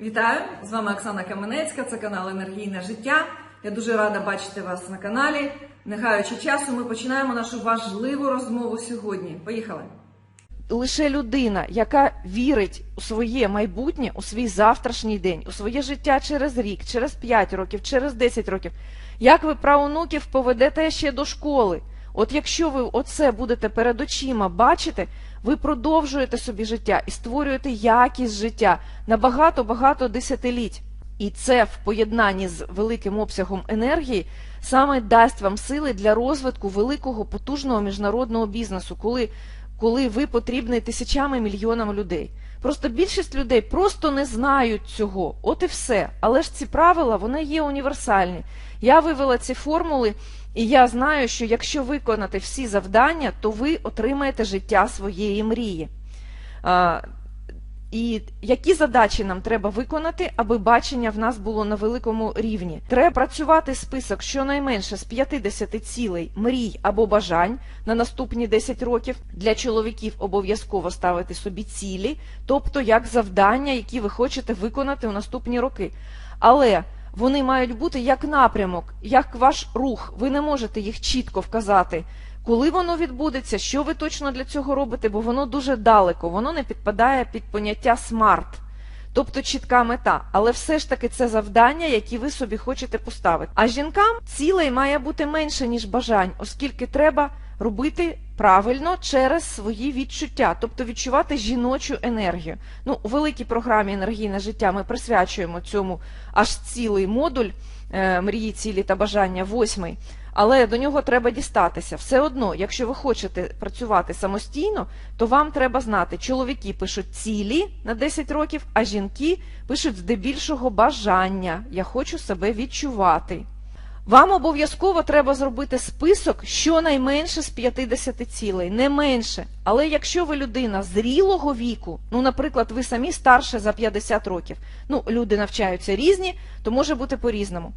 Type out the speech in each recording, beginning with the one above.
Вітаю! З вами Оксана Каменецька, це канал Енергійне життя. Я дуже рада бачити вас на каналі. Не гаючи часу, ми починаємо нашу важливу розмову сьогодні. Поїхали! лише людина, яка вірить у своє майбутнє, у свій завтрашній день, у своє життя через рік, через 5 років, через 10 років, як ви правонуків поведете ще до школи. От якщо ви оце будете перед очима бачити, ви продовжуєте собі життя і створюєте якість життя на багато-багато десятиліть. І це в поєднанні з великим обсягом енергії саме дасть вам сили для розвитку великого потужного міжнародного бізнесу, коли коли ви потрібні тисячами мільйонам людей. Просто більшість людей просто не знають цього. От і все. Але ж ці правила вони є універсальні. Я вивела ці формули, і я знаю, що якщо виконати всі завдання, то ви отримаєте життя своєї мрії. А, і які задачі нам треба виконати, аби бачення в нас було на великому рівні? Треба працювати список щонайменше з 50 цілей, мрій або бажань на наступні 10 років. Для чоловіків обов'язково ставити собі цілі, тобто як завдання, які ви хочете виконати у наступні роки. Але вони мають бути як напрямок, як ваш рух. Ви не можете їх чітко вказати. Коли воно відбудеться, що ви точно для цього робите, бо воно дуже далеко, воно не підпадає під поняття смарт, тобто чітка мета. Але все ж таки це завдання, які ви собі хочете поставити. А жінкам цілей має бути менше, ніж бажань, оскільки треба робити правильно через свої відчуття, тобто відчувати жіночу енергію. Ну, у великій програмі енергійне життя ми присвячуємо цьому аж цілий модуль е, мрії, цілі та бажання, восьмий. Але до нього треба дістатися. Все одно, якщо ви хочете працювати самостійно, то вам треба знати, чоловіки пишуть цілі на 10 років, а жінки пишуть здебільшого бажання. Я хочу себе відчувати. Вам обов'язково треба зробити список щонайменше з 50 цілей, не менше. Але якщо ви людина зрілого віку, ну, наприклад, ви самі старше за 50 років, ну, люди навчаються різні, то може бути по-різному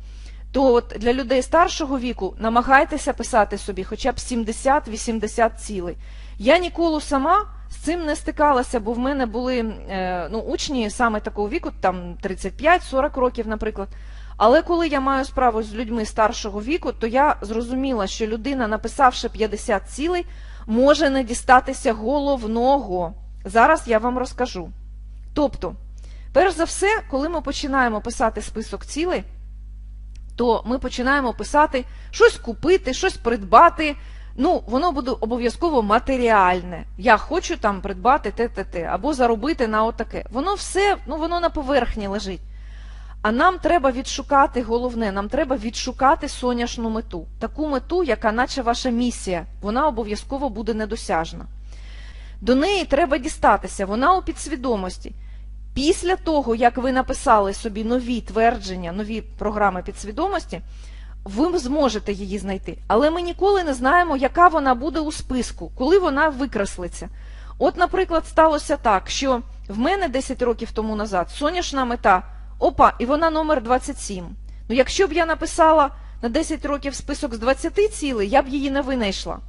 то от для людей старшого віку намагайтеся писати собі хоча б 70-80 цілей. Я ніколи сама з цим не стикалася, бо в мене були е, ну, учні саме такого віку, там 35-40 років, наприклад. Але коли я маю справу з людьми старшого віку, то я зрозуміла, що людина, написавши 50 цілей, може не дістатися головного. Зараз я вам розкажу. Тобто, перш за все, коли ми починаємо писати список цілей, то ми починаємо писати щось купити, щось придбати. Ну, воно буде обов'язково матеріальне. Я хочу там придбати те, те, те, або заробити на отаке. Воно все, ну воно на поверхні лежить. А нам треба відшукати головне, нам треба відшукати соняшну мету, таку мету, яка, наче ваша місія, вона обов'язково буде недосяжна. До неї треба дістатися, вона у підсвідомості. Після того, як ви написали собі нові твердження, нові програми підсвідомості, ви зможете її знайти. Але ми ніколи не знаємо, яка вона буде у списку, коли вона викреслиться. От, наприклад, сталося так, що в мене 10 років тому назад сонячна мета, опа, і вона номер 27. Ну, якщо б я написала на 10 років список з 20 цілей, я б її не винайшла.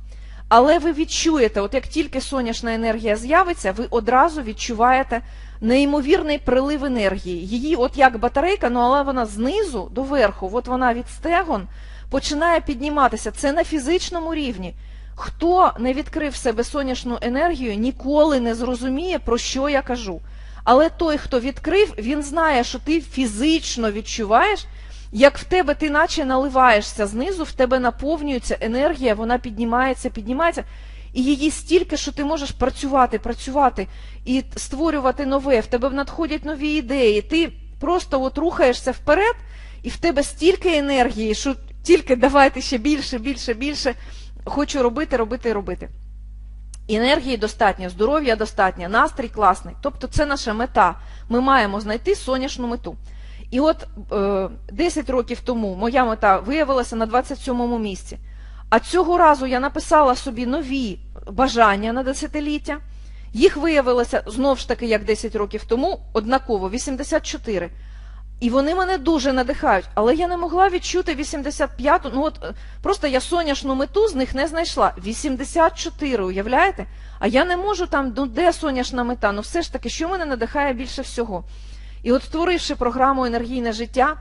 Але ви відчуєте, от як тільки сонячна енергія з'явиться, ви одразу відчуваєте неймовірний прилив енергії. Її, от як батарейка, ну але вона знизу до верху, от вона від стегон починає підніматися. Це на фізичному рівні. Хто не відкрив в себе сонячну енергію, ніколи не зрозуміє, про що я кажу. Але той, хто відкрив, він знає, що ти фізично відчуваєш, як в тебе ти наче наливаєшся знизу, в тебе наповнюється енергія, вона піднімається, піднімається і її стільки, що ти можеш працювати, працювати і створювати нове, в тебе надходять нові ідеї. Ти просто от рухаєшся вперед, і в тебе стільки енергії, що тільки давайте ще більше, більше, більше. Хочу робити, робити, робити. Енергії достатньо, здоров'я достатньо, настрій класний. Тобто це наша мета. Ми маємо знайти сонячну мету. І от е, 10 років тому моя мета виявилася на 27-му місці. А цього разу я написала собі нові бажання на десятиліття. Їх виявилося знов ж таки, як 10 років тому, однаково 84. І вони мене дуже надихають, але я не могла відчути 85-ту. Ну от просто я сонячну мету з них не знайшла. 84, уявляєте? А я не можу там, ну де сонячна мета? Ну все ж таки, що мене надихає більше всього? І от створивши програму енергійне життя,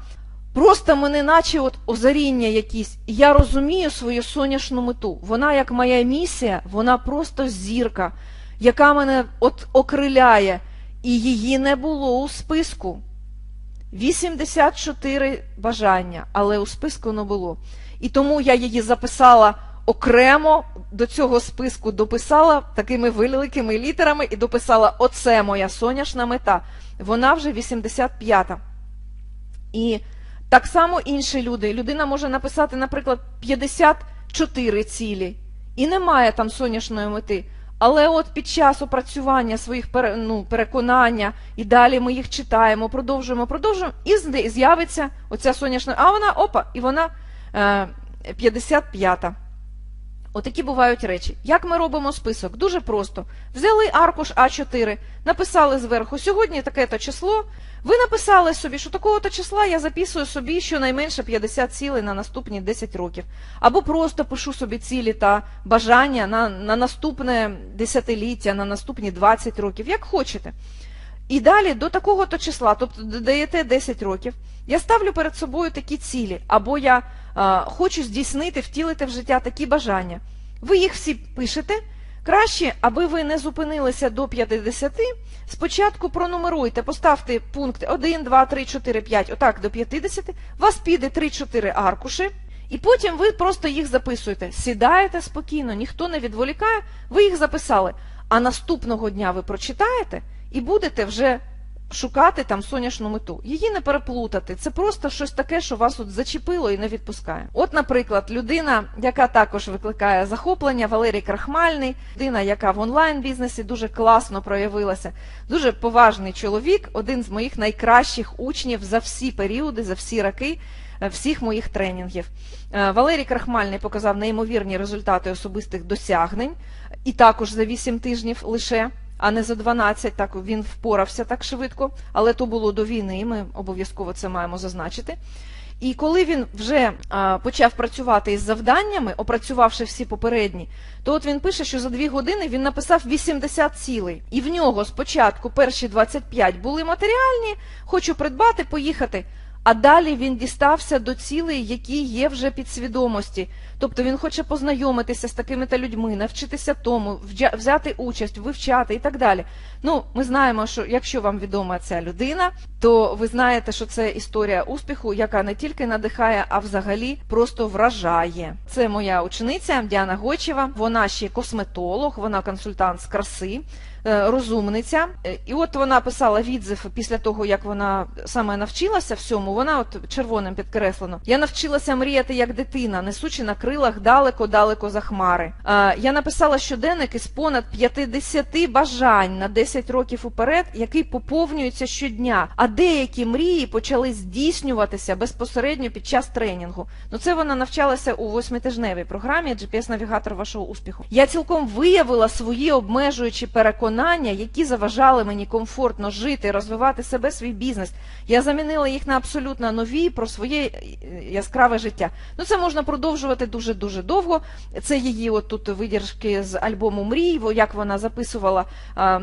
просто мене наче от озаріння якісь. Я розумію свою сонячну мету. Вона як моя місія, вона просто зірка, яка мене от окриляє. І її не було у списку. 84 бажання, але у списку не було. І тому я її записала окремо до цього списку, дописала такими великими літерами і дописала: Оце моя сонячна мета. Вона вже 85-та. І так само інші люди. Людина може написати, наприклад, 54 цілі, і немає там сонячної мети. Але от під час опрацювання своїх ну, переконання, і далі ми їх читаємо, продовжуємо, продовжуємо, і з'явиться оця сонячна, а вона опа, і вона е, 55-та. Отакі бувають речі. Як ми робимо список? Дуже просто. Взяли аркуш А4, написали зверху, сьогодні таке-то число. Ви написали собі, що такого-то числа я записую собі щонайменше 50 цілей на наступні 10 років. Або просто пишу собі цілі та бажання на, на наступне десятиліття, на наступні 20 років, як хочете. І далі до такого-то числа, тобто додаєте 10 років, я ставлю перед собою такі цілі, або я хочу здійснити, втілити в життя такі бажання. Ви їх всі пишете. Краще, аби ви не зупинилися до 50, спочатку пронумеруйте, поставте пункти 1, 2, 3, 4, 5, отак до 50, у вас піде 3-4 аркуші, і потім ви просто їх записуєте. Сідаєте спокійно, ніхто не відволікає, ви їх записали. А наступного дня ви прочитаєте і будете вже шукати там сонячну мету. Її не переплутати. Це просто щось таке, що вас от зачепило і не відпускає. От, наприклад, людина, яка також викликає захоплення, Валерій Крахмальний, людина, яка в онлайн-бізнесі дуже класно проявилася, дуже поважний чоловік, один з моїх найкращих учнів за всі періоди, за всі роки. е, Всіх моїх тренінгів Е, Валерій Крахмальний показав неймовірні результати особистих досягнень, і також за 8 тижнів лише а не за 12, так він впорався так швидко, але то було до війни, і ми обов'язково це маємо зазначити. І коли він вже а, почав працювати із завданнями, опрацювавши всі попередні, то от він пише, що за дві години він написав 80 цілей. І в нього спочатку перші 25 були матеріальні, хочу придбати, поїхати. А далі він дістався до цілей, які є вже підсвідомості. Тобто він хоче познайомитися з такими та людьми, навчитися тому, взяти участь, вивчати і так далі. Ну, ми знаємо, що якщо вам відома ця людина, то ви знаєте, що це історія успіху, яка не тільки надихає, а взагалі просто вражає. Це моя учениця Діана Гочева. Вона ще косметолог, вона консультант з краси. е, Розумниця, Е, і от вона писала відзив після того, як вона саме навчилася всьому. Вона от червоним підкреслено. Я навчилася мріяти як дитина, несучи на крилах далеко-далеко за хмари. Е, Я написала щоденник із понад 50 бажань на 10 років уперед, який поповнюється щодня. А деякі мрії почали здійснюватися безпосередньо під час тренінгу. Ну це вона навчалася у восьмитижневій програмі GPS-навігатор вашого успіху. Я цілком виявила свої обмежуючі переконання, які заважали мені комфортно жити, розвивати себе, свій бізнес. Я замінила їх на абсолютно нові про своє е, яскраве життя. Ну це можна продовжувати дуже дуже довго. Це її от тут видержки з альбому Мрій, як вона записувала а,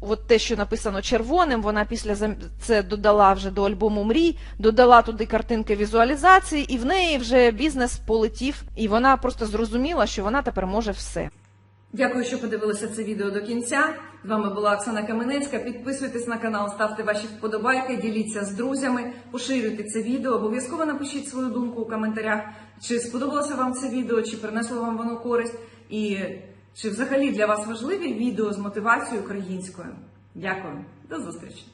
от те, що написано червоним. Вона після це додала вже до альбому Мрій, додала туди картинки візуалізації, і в неї вже бізнес полетів, і вона просто зрозуміла, що вона тепер може все. Дякую, що подивилися це відео до кінця. З вами була Оксана Каменецька. Підписуйтесь на канал, ставте ваші вподобайки, діліться з друзями, поширюйте це відео. Обов'язково напишіть свою думку у коментарях, чи сподобалося вам це відео, чи принесло вам воно користь, і чи взагалі для вас важливі відео з мотивацією українською. Дякую, до зустрічі!